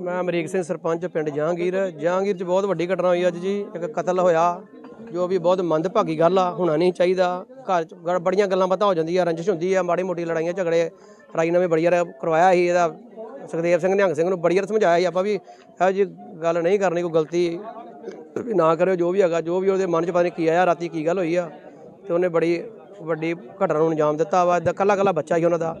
ਮੈਂ ਅਮਰੀਕ ਸਿੰਘ ਸਰਪੰਚ ਪਿੰਡ ਜਹਾਂਗੀਰ। ਜਹਾਂਗੀਰ 'ਚ ਬਹੁਤ ਵੱਡੀ ਘਟਨਾ ਹੋਈ ਅੱਜ ਜੀ। ਇੱਕ ਕਤਲ ਹੋਇਆ, ਜੋ ਵੀ ਬਹੁਤ ਮੰਦਭਾਗੀ ਗੱਲ ਆ, ਹੋਣਾ ਨਹੀਂ ਚਾਹੀਦਾ। ਘਰ 'ਚ ਗ- ਬੜੀਆਂ ਗੱਲਾਂ ਬਾਤਾਂ ਹੋ ਜਾਂਦੀਆਂ, ਰੰਜਿਸ਼ ਹੁੰਦੀ ਆ, ਮਾੜੀ ਮੋਟੀ ਲੜਾਈਆਂ, ਝਗੜੇ। ਰਾਜੀਨਾਮੇ ਬੜੀ ਵਾਰ ਕਰਵਾਇਆ ਸੀ ਇਹਦਾ। ਸੁਖਦੇਵ ਸਿੰਘ ਨਿਹੰਗ ਸਿੰਘ ਨੂੰ ਬੜੀ ਵਾਰ ਸਮਝਾਇਆ ਸੀ ਆਪਾਂ ਵੀ, ਇਹੋ ਜੀ ਗੱਲ ਨਹੀਂ ਕਰਨੀ, ਕੋਈ ਗਲਤੀ ਵੀ ਨਾ ਕਰਿਓ, ਜੋ ਵੀ ਹੈਗਾ, ਜੋ ਵੀ ਉਹਦੇ ਮਨ 'ਚ ਪਤਾ ਨਹੀਂ ਕੀ ਆਇਆ, ਰਾਤੀ ਕੀ ਗੱਲ ਹੋਈ ਆ। ਤੇ ਉਹਨੇ ਬੜੀ ਵੱਡੀ ਘਟਨਾ ਨੂੰ ਅੰਜਾਮ ਦਿੱਤਾ ਵਾ। ਕੱਲਾ ਕੱਲਾ ਬੱਚਾ ਸੀ ਉਹਨਾਂ ਦਾ।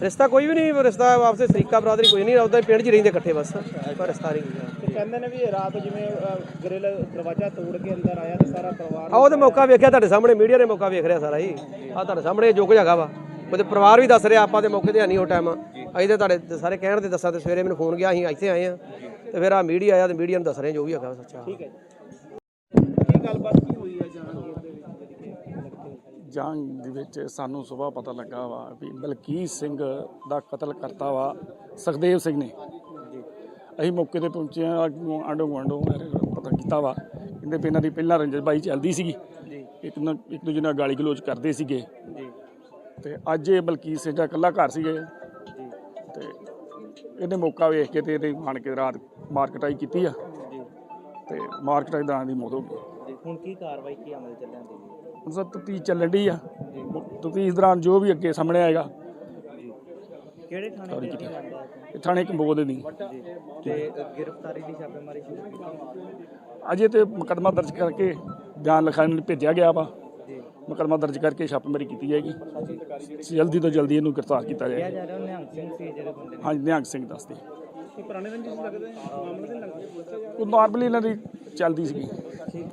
ਰਿਸ਼ਤਾ ਕੋਈ ਵੀ ਨਹੀਂ ਰਿਸ਼ਤਾ ਆਪਸੇ ਸਰੀਕਾ ਬਰਾਦਰੀ ਕੋਈ ਨਹੀਂ ਉਹਦਾ ਪਿੰਡ 'ਚ ਹੀ ਰਹਿੰਦੇ ਇਕੱਠੇ ਬਸ ਪਰ ਰਿਸ਼ਤਾ ਨਹੀਂ ਤੇ ਕਹਿੰਦੇ ਨੇ ਵੀ ਰਾਤ ਜਿਵੇਂ ਗ੍ਰਿਲ ਦਰਵਾਜ਼ਾ ਤੋੜ ਕੇ ਅੰਦਰ ਆਇਆ ਤੇ ਸਾਰਾ ਪਰਿਵਾਰ ਆਹ ਉਹਦੇ ਮੌਕਾ ਵੇਖਿਆ ਤੁਹਾਡੇ ਸਾਹਮਣੇ ਮੀਡੀਆ ਨੇ ਮੌਕਾ ਵੇਖ ਰਿਹਾ ਸਾਰਾ ਜੀ ਆਹ ਤੁਹਾਡੇ ਸਾਹਮਣੇ ਜੋ ਕੁਝ ਹੈਗਾ ਵਾ। ਉਹਦੇ ਪਰਿਵਾਰ ਵੀ ਦੱਸ ਰਿਹਾ ਆਪਾਂ ਦੇ ਮੌਕੇ ਤੇ ਹੈ ਨਹੀਂ ਉਹ ਟਾਈਮ ਅਸੀਂ ਤੇ ਤੁਹਾਡੇ ਸਾਰੇ ਕਹਿਣ ਤੇ ਦੱਸਾਂ ਤੇ ਸਵੇਰੇ ਮੈਨੂੰ ਫੋਨ ਗਿਆ ਅਸੀਂ ਇੱਥੇ ਆਏ ਆ ਤੇ ਫਿਰ ਆ ਮੀਡੀਆ ਆਇਆ ਤੇ ਮੀਡੀਆ ਨੂੰ ਦੱਸ ਰਹੇ ਜੋ ਵੀ ਹੈਗਾ ਸੱਚਾ। ਠੀਕ ਹੈ ਜੀ। ਕੀ ਗੱਲਬਾਤ ਕੀ ਹੋਈ ਹੈ ਜਹਾਂਗੀਰ ਦੇ ਵਿੱਚ? ਜੰਗ ਦੇ ਵਿੱਚ ਸਾਨੂੰ ਸਵੇਰ ਪਤਾ ਲੱਗਾ ਵਾ ਵੀ ਬਲਕੀਤ ਸਿੰਘ ਦਾ ਕਤਲ ਕਰਤਾ ਵਾ ਸੁਖਦੇਵ ਸਿੰਘ ਨੇ। ਅਸੀਂ ਮੌਕੇ ਤੇ ਪਹੁੰਚੇ ਆ ਆਂਡੋ ਗੁਆਂਢੋਂ ਪਤਾ ਕੀਤਾ ਵਾ ਕਹਿੰਦੇ ਵੀ ਇਹਨਾਂ ਦੀ ਪਹਿਲਾਂ ਰੰਜਨ ਬਾਈ ਚੱਲਦੀ ਸੀਗੀ। ਇੱਕ ਨਾ ਇੱਕ ਦੂਜੇ ਨਾਲ ਗਾਲੀ ਗਲੋਚ ਕਰਦੇ ਸੀਗੇ। ਤੇ ਅੱਜ ਇਹ ਬਲਕੀਤ ਸਿੰਘ ਦਾ ਇਕੱਲਾ ਘਰ ਸੀਗੇ। ਤੇ ਇਹਨੇ ਮੌਕਾ ਵੇਖ ਕੇ ਤੇ ਇਹਦੇ ਆਣ ਕੇ ਰਾਤ ਮਾਰਕਟਾਈ ਕੀਤੀ ਆ। ਤੇ ਮਾਰਕਟਾਈ ਦਾ ਦੀ ਮੌਤ ਹੋ ਗਈ। ਹੁਣ ਕੀ ਕਾਰਵਾਈ ਕੀ ਅਮਲ ਚੱਲਣ ਦੀ ਹੁਣ ਸਰ ਤਫਤੀਸ਼ ਚੱਲਣ ਡਈ ਆ? ਤਫਤੀਸ਼ ਦੌਰਾਨ ਜੋ ਵੀ ਅੱਗੇ ਸਾਹਮਣੇ ਆਏਗਾ। ਕਿਹੜੇ ਥਾਣੇ ਦੇ ਹੈ ਇਹ ਥਾਣੇ ਕੰਬੋਦ ਦੀ ਤੇ ਗ੍ਰਿਫਤਾਰੀ ਦੀ ਛਾਪੇਮਾਰੀ ਸ਼ੁਰੂ ਕੀਤੀ ਅਜੇ ਤੇ ਮੁਕੱਦਮਾ ਦਰਜ ਕਰਕੇ ਬਿਆਨ ਲਿਖਾਉਣ ਲਈ ਭੇਜਿਆ ਗਿਆ ਵਾ। ਮੁਕੱਦਮਾ ਦਰਜ ਕਰਕੇ ਛਾਪੇਮਾਰੀ ਕੀਤੀ ਜਾਏਗੀ। ਜਲਦੀ ਤੋਂ ਜਲਦੀ ਇਹਨੂੰ ਗ੍ਰਿਫਤਾਰ ਕੀਤਾ ਜਾਏਗਾ ਜਾ ਰਿਹਾ ਨਿਹੰਗ ਸਿੰਘ ਸੀ ਜਿਹੜੇ ਬੰਦੇ ਨੇ। ਹਾਂਜੀ ਨਿਹੰਗ ਸਿੰਘ ਦੱਸਦੇ। ਪੁਰਾਣੇ ਰੰਜਿਸ਼ ਲੱਗਦੇ ਮਾਮਲੇ ਦੇ ਲੱਗਦੇ? ਉਹ ਨਾਰਮਲੀ ਇਹਨਾਂ ਦੀ ਚੱਲਦੀ ਸੀਗੀ। ਠੀਕ